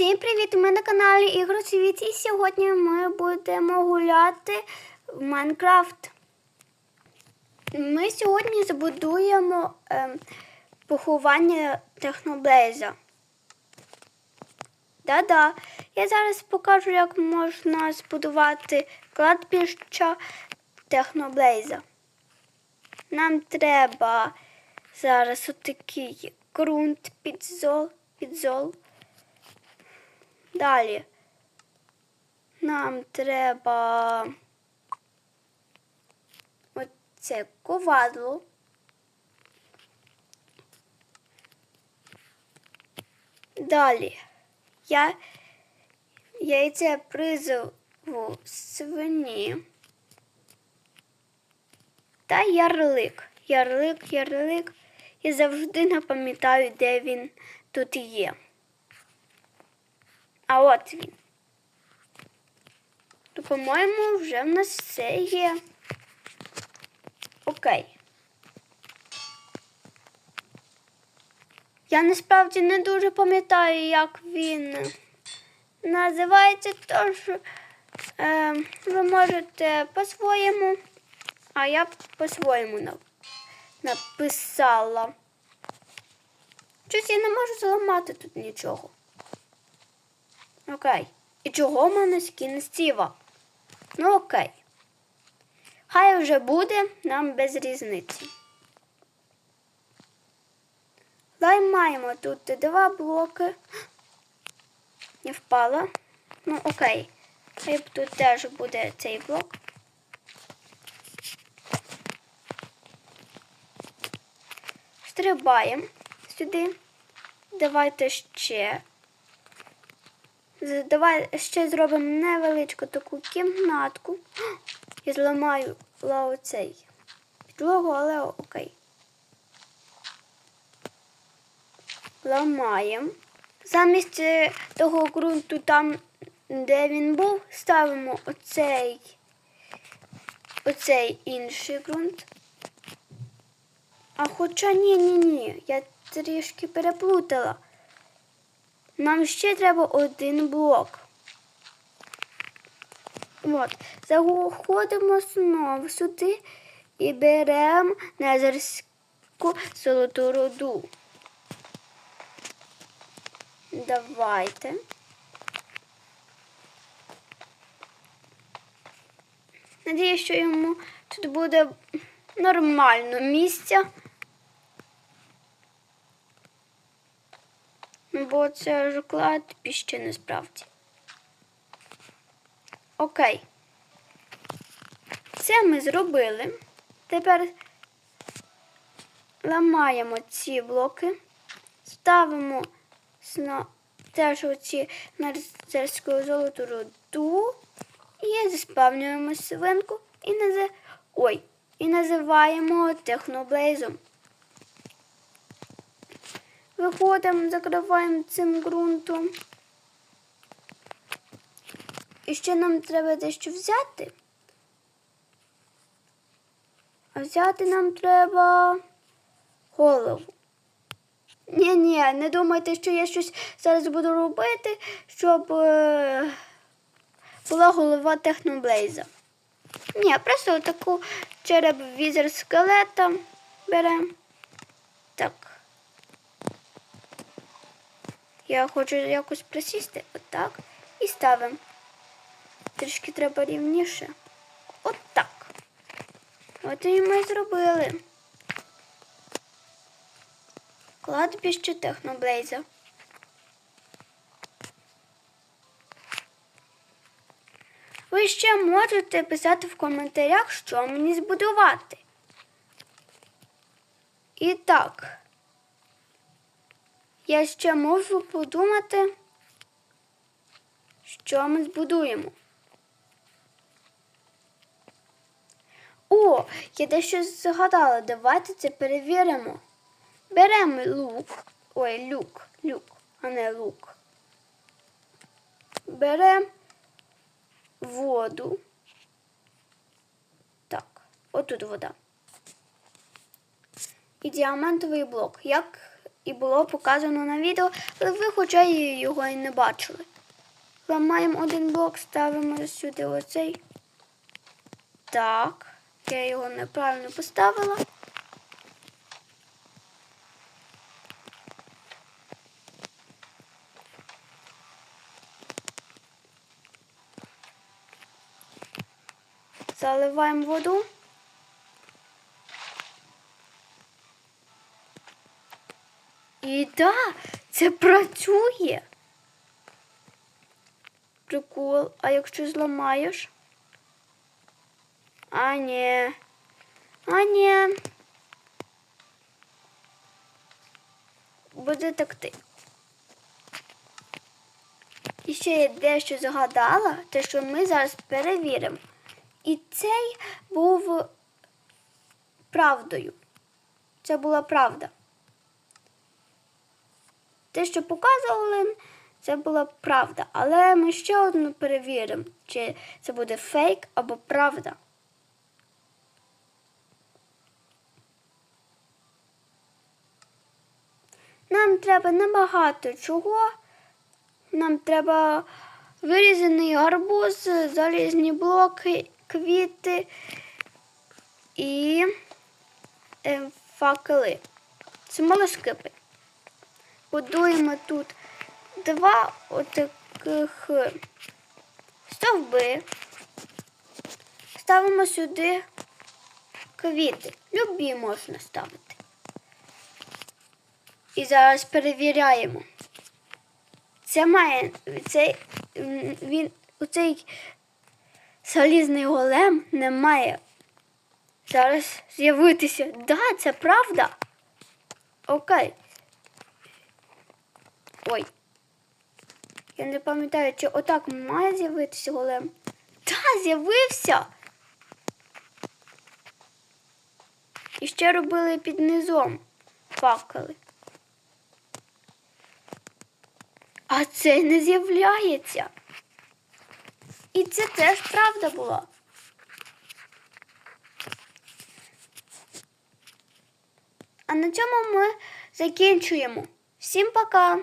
Всім привіт! Ми на каналі Ігор Світ і сьогодні ми будемо гуляти в Майнкрафт. Ми сьогодні збудуємо е, поховання Техноблейза. Да-да, я зараз покажу, як можна збудувати кладбище Техноблейза. Нам треба зараз отакий ґрунт під зол. Далі. Нам треба оце ковадло. Далі. Я яйце призову свині. Та ярлик. Ярлик, ярлик. Я завжди не пам'ятаю, де він тут є. А от він. То, по-моєму, вже в нас все є. Окей. Я насправді не дуже пам'ятаю, як він називається, тож е, ви можете по-своєму, а я по-своєму написала. Щось я не можу зламати тут нічого. Окей. І чого в мене скін Стіва? Ну окей. Хай вже буде, нам без різниці. Далі маємо тут два блоки. Не впала. Ну, окей. Хай тут теж буде цей блок. Стрибаємо сюди. Давайте ще Давай ще зробимо невеличку таку кімнатку. І зламаю оцей підлогу, але окей. Ламаємо. Замість е, того ґрунту, там, де він був, ставимо оцей, оцей інший ґрунт. А хоча ні, ні, ні, я трішки переплутала. Нам ще треба один блок. От, заходимо знову сюди і беремо незерську золоту руду. Давайте. Надіюсь, що йому тут буде нормально місця. Бо це ж кладбище насправді. Окей. Це ми зробили. Тепер ламаємо ці блоки, ставимо теж оці нарцерську золоту руду і заспавнюємо свинку і нази... Ой, і називаємо техноблейзом. Виходимо, закриваємо цим ґрунтом. І ще нам треба дещо взяти. А взяти нам треба голову. Ні, ні, не думайте, що я щось зараз буду робити, щоб е, була голова техноблейза. Ні, просто таку череп візер скелета беремо. Так. Я хочу якось присісти отак і ставимо. Трішки треба рівніше. Отак. От і ми зробили. Кладбище техноблейза. Ви ще можете писати в коментарях, що мені збудувати. І так. Я ще можу подумати, що ми збудуємо. О, я дещо згадала. Давайте це перевіримо. Беремо лук. Ой, люк, люк, а не лук. Беремо воду. Так, отут вода. І діамантовий блок. Як і було показано на відео, але ви хоча й його і не бачили. Ламаємо один блок, ставимо сюди оцей. Так, я його неправильно поставила. Заливаємо воду. І так, це працює. Прикол, а якщо зламаєш? А ні. А ні. Буде текти. І ще я дещо згадала, те, що ми зараз перевіримо. І цей був правдою. Це була правда. Те, що показували, це була правда. Але ми ще одну перевіримо, чи це буде фейк або правда. Нам треба набагато чого. Нам треба вирізаний гарбуз, залізні блоки, квіти і е, факели. Смолоскипи. Будуємо тут два отаких стовби. Ставимо сюди квіти. Любі можна ставити. І зараз перевіряємо. Це має цей він оцей залізний голем не має зараз з'явитися. Да, це правда. Окей. Ой. Я не пам'ятаю, чи отак має з'явитися голем. Та, з'явився. І ще робили під низом факели. А це не з'являється. І це теж правда була. А на цьому ми закінчуємо. Всім пока!